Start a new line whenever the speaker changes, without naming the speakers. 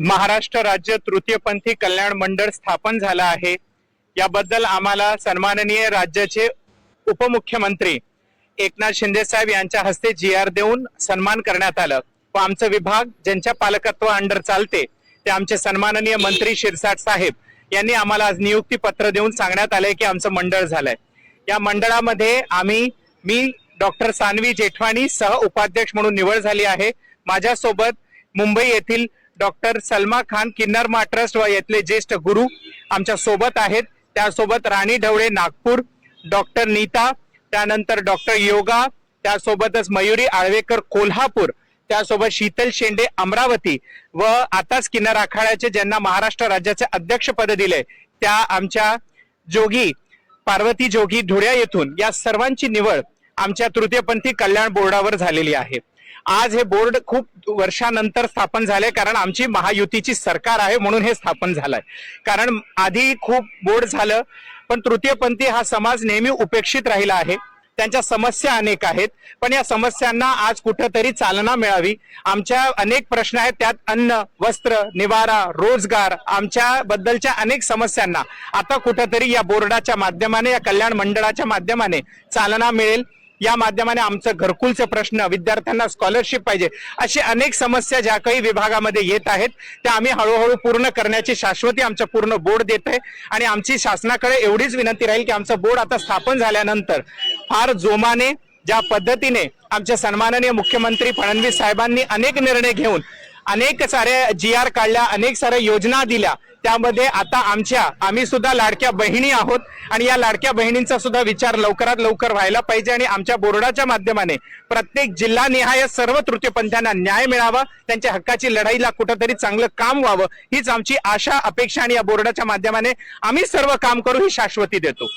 महाराष्ट्र राज्य तृतीयपंथी कल्याण मंडळ स्थापन झालं आहे. याबद्दल आम्हाला सन्माननीय राज्याचे उपमुख्यमंत्री एकनाथ शिंदे साहेब यांच्या हस्ते जी आर देऊन सन्मान करण्यात आलं. व आमचा विभाग ज्यांच्या पालकत्व अंडर चालते ते आमचे सन्माननीय मंत्री शिरसाट साहेब यांनी आम्हाला आज नियुक्ती पत्र देऊन सांगण्यात आलंय की आमचं मंडळ झालंय. या मंडळामध्ये आम्ही मी डॉक्टर सानवी जेठवाणी सह उपाध्यक्ष म्हणून निवड झाली आहे. माझ्यासोबत मुंबई येथील डॉक्टर सलमा खान किन्नरमा ट्रस्ट व येथले ज्येष्ठ गुरु आमच्यासोबत आहेत. त्यासोबत राणी ढवळे नागपूर डॉक्टर नीता त्यानंतर डॉक्टर योगा त्यासोबतच मयुरी आळवेकर कोल्हापूर त्यासोबत शीतल शेंडे अमरावती व आताच किन्नर आखाड्याचे ज्यांना महाराष्ट्र राज्याचे अध्यक्षपद दिले त्या आमच्या जोगी पार्वती जोगी धुळ्या येथून या सर्वांची निवड आमच्या तृतीयपंथी कल्याण बोर्डावर झालेली आहे. आज हे बोर्ड खूप वर्षानंतर स्थापन झाले कारण आमची महायुतीची सरकार आहे म्हणून हे स्थापन झालंय. कारण आधी खूप बोर्ड झालं पण तृतीयपंथी हा समाज नेहमी उपेक्षित राहिला आहे. त्यांच्या समस्या अनेक आहेत पण या समस्यांना आज कुठंतरी चालना मिळावी. आमच्या अनेक प्रश्न आहेत त्यात अन्न वस्त्र निवारा रोजगार आमच्या बद्दलच्या अनेक समस्यांना. आता कुठंतरी या बोर्डाच्या माध्यमाने या कल्याण मंडळाच्या माध्यमाने चालना मिळेल. या माध्यमाने आमचं घरकुलचे प्रश्न विद्यार्थ्यांना स्कॉलरशिप पाहिजे अशी अनेक समस्या ज्या काही विभागामध्ये येत आहेत त्या आम्ही हळूहळू पूर्ण करण्याची शाश्वती आमच्या पूर्ण बोर्ड देत आहे. आणि आमची शासनाकडे एवढीच विनंती राहील की आमचं बोर्ड आता स्थापन झाल्यानंतर फार जोमाने ज्या पद्धतीने आमचे सन्माननीय मुख्यमंत्री फडणवीस साहेबांनी अनेक निर्णय घेऊन अनेक साऱ्या जी आर काढल्या अनेक साऱ्या योजना दिल्या. त्यामध्ये आता आमच्या आम्ही सुद्धा लाडक्या बहिणी आहोत आणि या लाडक्या बहिणींचा सुद्धा विचार लवकरात लवकर व्हायला पाहिजे आणि आमच्या बोर्डाच्या माध्यमाने प्रत्येक जिल्हानिहाय सर्व तृतीयपंथ्यांना न्याय मिळावा त्यांच्या हक्काची लढाईला कुठंतरी चांगलं काम व्हावं हीच आमची आशा अपेक्षा आणि या बोर्डाच्या माध्यमाने आम्ही सर्व काम करू ही शाश्वती देतो.